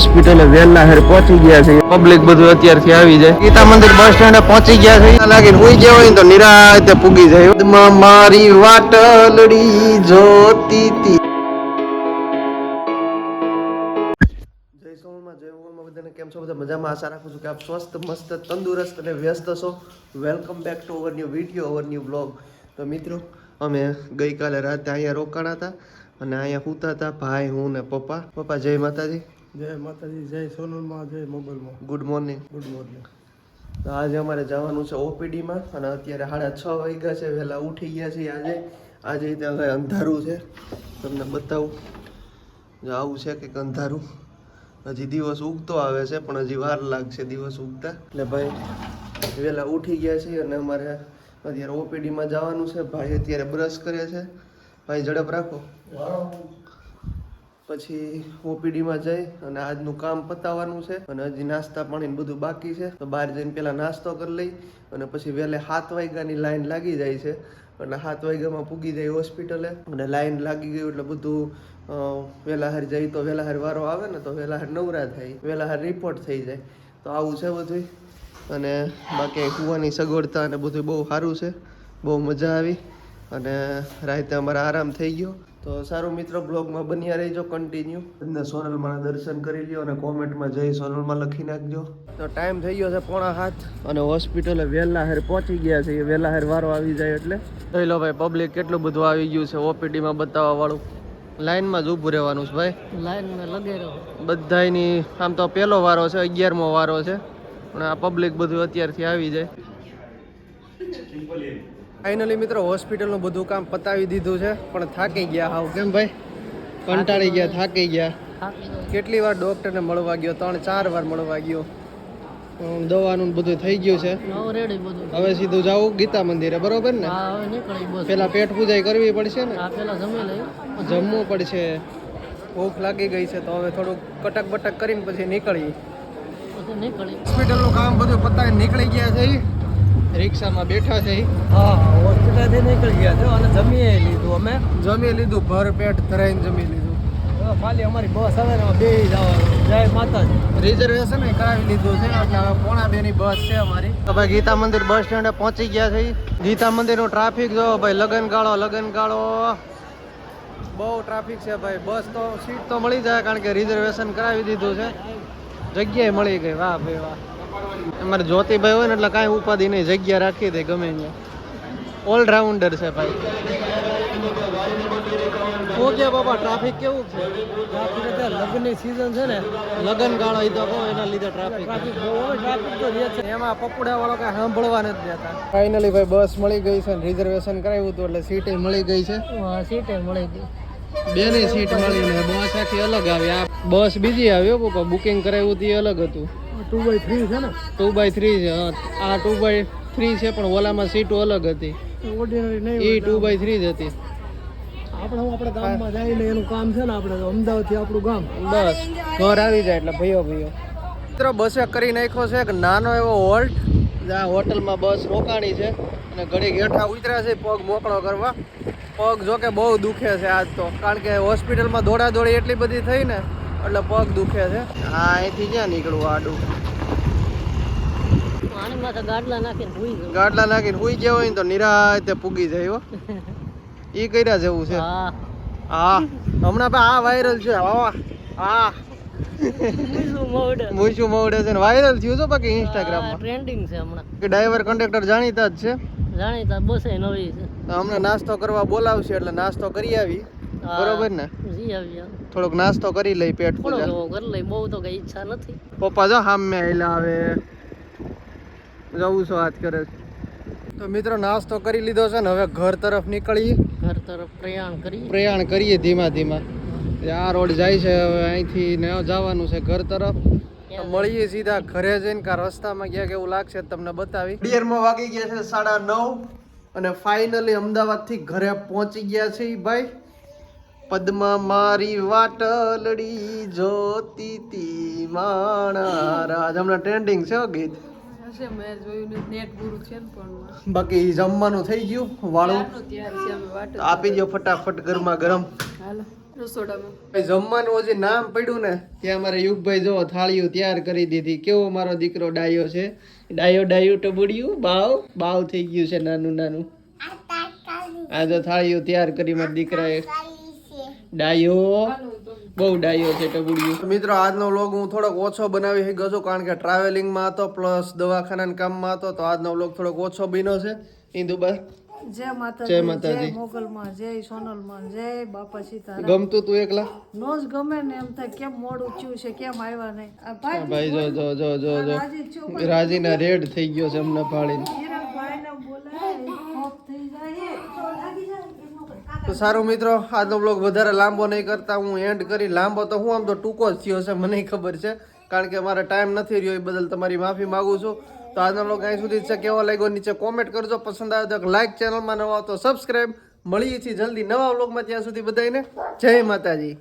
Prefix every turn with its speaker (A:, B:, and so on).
A: હોસ્પિટલે વહેલા હેર પહોંચી ગયા છે. પબ્લિક બધું અત્યારથી આવી જાય. ગીતા મંદિર બસ સ્ટેન્ડ પહોંચી ગયા છે. લાગીને હું ગયા હોય તો નિરાતે પૂગી જાય. મારી વાટલડી જોતી તી. જય સોમમાં જય ઓમમાં બધાને કેમ છો? બધા મજામાં? આશા રાખું છું કે આપ સ્વસ્થ, મસ્ત, તંદુરસ્ત અને વ્યસ્ત છો. Welcome back to our new video our new blog તો મિત્રો, અમે ગઈકાલે રાતે અહીંયા રોકાણા હતા અને અહીંયા સૂતા હતા ભાઈ, હું ને પપ્પા. પપ્પા, જય માતાજી.
B: જય માતાજી જય સોનલમાં જય મોબાઈલમાં.
A: ગુડ મોર્નિંગ
B: ગુડ મોર્નિંગ
A: તો આજે અમારે જવાનું છે ઓપીડીમાં અને અત્યારે સાડા છ વાગ્યા છે વહેલા ઉઠી ગયા છે આજે. આજે ત્યાં કંઈ અંધારું છે. તમને બતાવું. જો આવું છે કંઈક અંધારું. હજી દિવસ ઉગતો આવે છે પણ હજી વાર લાગશે દિવસ ઉગતા. એટલે ભાઈ વહેલા ઉઠી ગયા છીએ અને અમારે અત્યારે ઓપીડીમાં જવાનું છે. ભાઈ અત્યારે બ્રશ કરે છે. ભાઈ ઝડપ રાખો. પછી ઓપીડીમાં જઈ અને આજનું કામ પતાવવાનું છે અને હજી નાસ્તા પાણી બધું બાકી છે. તો બહાર જઈને પહેલાં નાસ્તો કરી લઈ અને પછી વહેલે સાત વાગ્યાની લાઈન લાગી જાય છે. અને સાત વાગ્યામાં પૂગી જાય હોસ્પિટલે અને લાઈન લાગી ગયું એટલે બધું અ, વહેલા હાર જાય તો વહેલા હાર વારો આવે ને તો વહેલા હાર નવરા થાય વહેલા હાર રિપોર્ટ થઈ જાય. તો આવું છે બધું અને બાકી કૂવાની સગવડતા અને બધું બહુ સારું છે. બહુ મજા આવી અને રાતે અમારા આરામ થઈ ગયો. તો સારું મિત્રો બ્લોગમાં બન્યા રહેજો કન્ટિન્યુ અને સોનલમાના દર્શન કરી લ્યો અને કોમેન્ટમાં જઈ સોનલમાં લખી નાખજો. તો ટાઈમ થઈ ગયો છે પોણા હાથ અને હોસ્પિટલે વહેલા હેર પહોંચી ગયા છે. એ વહેલા હેર વારો આવી જાય એટલે. જોઈ લો ભાઈ પબ્લિક કેટલું બધું આવી ગયું છે ઓપીડીમાં બતાવવા વાળું લાઈનમાં જ ઊભું રહેવાનું છે ભાઈ.
B: લાઈન મેં લગે રહો.
A: બધાયની આમ તો પહેલો વારો છે અગિયારમો વારો છે. પણ આ પબ્લિક બધું અત્યારથી આવી જાય. ફાઇનલી મિત્રો હોસ્પિટલનું બધું કામ પતાવી દીધું છે પણ થાકી ગયા હાવ. કેમ ભાઈ? કંટાળી ગયા થાકી ગયા. કેટલી વાર ડોક્ટરને મળવા ગયો? ત્રણ ચાર વાર મળવા ગયો. દવાનું બધું થઈ ગયું છે. હવે સીધું જાવું ગીતા મંદિરે બરોબર ને?
B: હા હવે નીકળી બસ.
A: પેલા પેટ પૂજાઈ કરવી પડશે ને? જમવું પડશે. ભૂખ લાગી ગઈ છે તો હવે થોડુંક કટક બટક કરીને પછી નીકળી
B: પછી નીકળી.
A: હોસ્પિટલનું કામ બધું પતાવી નીકળી ગયા છે. રિક્ષામાં બેઠા છે.
B: હા હોસ્પિટલથી નીકળી ગયા છે અને જમી લીધું અમે.
A: જમી લીધું ભર પેટ ધરાઈને જમી લીધું.
B: ખાલી અમારી બસ આવે ને બે જવાનું જય માતાજી.
A: રિઝર્વેશન એ કરાવી લીધું છે એટલે હવે પોણા બે ની બસ છે અમારી. તો ભાઈ ગીતા મંદિર બસ સ્ટેન્ડે પહોંચી ગયા છે. ગીતા મંદિરનું ટ્રાફિક જો ભાઈ લગન ગાળો લગન ગાળો બહુ ટ્રાફિક છે ભાઈ. બસ તો સીટ તો મળી જાય કારણ કે રિઝર્વેશન કરાવી દીધું છે. જગ્યાએ મળી ગઈ. વાહ ભાઈ વાહ. અમારે જ્યોતિભાઈ હોય ને એટલે કાંઈ ઉપાધિ નહીં જગ્યા રાખી દે ગમે ત્યાં. ઓલરાઉન્ડર છે ભાઈ. શું કે બાબા ટ્રાફિક કેવું છે?
B: લગ્નની સિઝન છે ને.
A: લગન ગાળો ઈ તો કહો એના લીધે ટ્રાફિક
B: તો રહે છે
A: એમાં પપુડા વાળો કઈ સાંભળવા નથી દેતા. ફાઇનલી ભાઈ બસ મળી ગઈ છે રિઝર્વેશન કરાવ્યું હતું એટલે સીટે મળી ગઈ છે.
B: હા સીટે મળી ગઈ.
A: બેની સીટ મળી ને બસ આખી અલગ આવી. આ બસ બીજી આવી હો બુકિંગ કરાવ્યું હતું અલગ હતું.
B: ટુ બાય થ્રી છે ને?
A: ટુ બાય થ્રી છે આ ટુ બાય થ્રી છે પણ ઓલામાં સીટો અલગ હતી.
B: ઓર્ડિનરી નહીં
A: એ ટુ બાય થ્રી જ હતી.
B: આપણે હું આપણે ગામમાં જઈને એનું કામ છે ને આપણે અમદાવાદથી આપણું ગામ.
A: બસ ઘર આવી જાય એટલે ભયો ભયો. મિત્રો બસે કરી નાખ્યો છે એક નાનો એવો હોલ્ટ. આ હોટલમાં બસ રોકાણી છે અને ઘડી ગેઠા ઉતર્યા છે પગ મોકળો કરવા. પગ જો કે બહુ દુખે છે આજ તો કારણ કે હોસ્પિટલમાં દોડા દોડી એટલી બધી થઈ ને એટલે પગ દુખે છે. હા અહીંથી ક્યાં નીકળવું આડું.
B: ગાડલા નાખીને
A: હુઈ ગયા. હોય ને તો નિરાતે પૂગી જાય હો. ઈ કર્યા જેવું છે.
B: હા.
A: હા હમણાં પણ આ વાયરલ છે. હા હા.
B: શું મોડ
A: છે ને વાયરલ થયું છે બાકી ઇન્સ્ટાગ્રામમાં
B: ટ્રેન્ડિંગ છે હમણાં.
A: કે ડ્રાઈવર કંડક્ટર જાણીતા જ છે.
B: જાણીતા બસે નવી છે.
A: તો અમને નાસ્તો કરવા બોલાવશે એટલે નાસ્તો કરી આવી. બરોબર ને? થોડોક નાસ્તો કરી લઈ પેટ પૂજા.
B: કરી લઈ બહુ તો કઈ ઈચ્છા નથી.
A: પપ્પા જો હામે આયલા આવે જવું છું વાત કરે તો મિત્રો નાસ્તો કરી લીધો છે ને હવે ઘર તરફ નીકળીએ.
B: ઘર તરફ પ્રયાણ કરીએ.
A: પ્રયાણ કરીએ ધીમા ધીમા. આ રોડ જાય છે હવે અહીંથી ને જવાનું છે ઘર તરફ. મળીએ સીધા ઘરે જઈને કા રસ્તામાં ગયા કેવું લાગશે તમને બતાવી. ડિયરમાં વાગી ગયા છે સાડા નવ અને ફાઇનલી અમદાવાદથી ઘરે પહોંચી ગયા છે ભાઈ. પદ્મા મારી વાટલડી જોતી તી માણા રાજ. હમણાં ટ્રેન્ડિંગ છે ગીત.
C: હશે મેં જોયું ને નેટ પૂરું છે
A: બાકી જમવાનું થઈ ગયું વાળું?
C: જ
A: આપી દો ફટાફટ ગરમા ગરમ.
C: હાલો રસોડામાં.
A: ભાઈ જમવાનું હજી નામ પડ્યું ને ત્યાં મારે યુગભાઈ જો થાળીઓ તૈયાર કરી દીધી. કેવો મારો દીકરો ડાયો છે? ડાયો ડાયો ટબડ્યું બાવ બાવ થઈ ગયું છે નાનું નાનું. આ જો થાળીઓ તૈયાર કરી મારા દીકરાએ. ડાયો. બહુ ડાયો છે ટબુડિયું. મિત્રો આજનો વ્લોગ હું થોડોક ઓછો બનાવી શક્યો છું કારણ કે ટ્રાવેલિંગમાં હતો પ્લસ દવાખાના કામમાં હતો તો આજનો વ્લોગ થોડોક ઓછો બન્યો છે. ઇન્દુબા
D: જય
A: જય
D: માતાજી.
A: માતાજી.
D: મોગલમાં જય સોનલમાં જય બાપા સીતારામ.
A: ગમતું તું એકલા?
D: નો જ ગમે ને એમ થાય કેમ મોડું થયું છે કેમ આવ્યા નહીં. ભાઈ
A: જો જો જો જો જો.
D: રાજી છું
A: રાજીના રેડ થઈ ગયો છે હમણાં ફાડીને
D: ભાઈને બોલાય ખોફ થઈ જાય તો લાગી જાય એમ ન કરે.
A: તો સારું મિત્રો, આજનો બ્લોગ વધારે લાંબો નહીં કરતા. હું એન્ડ કરી, લાંબો તો હું આમ તો ટૂંકો જ થયો છે, મને ખબર છે. કારણ કે મારે ટાઈમ નથી રહ્યો, એ બદલ તમારી માફી માગું છું. તો આજનો બ્લોગ અહીં સુધી છે. કેવો લાગ્યો નીચે કોમેન્ટ કરજો. પસંદ આવે તો લાઈક ચેનલમાં નવા તો સબસ્ક્રાઈબ મળીએ છીએ જલ્દી નવા બ્લોગમાં ત્યાં સુધી બધાને જય માતાજી.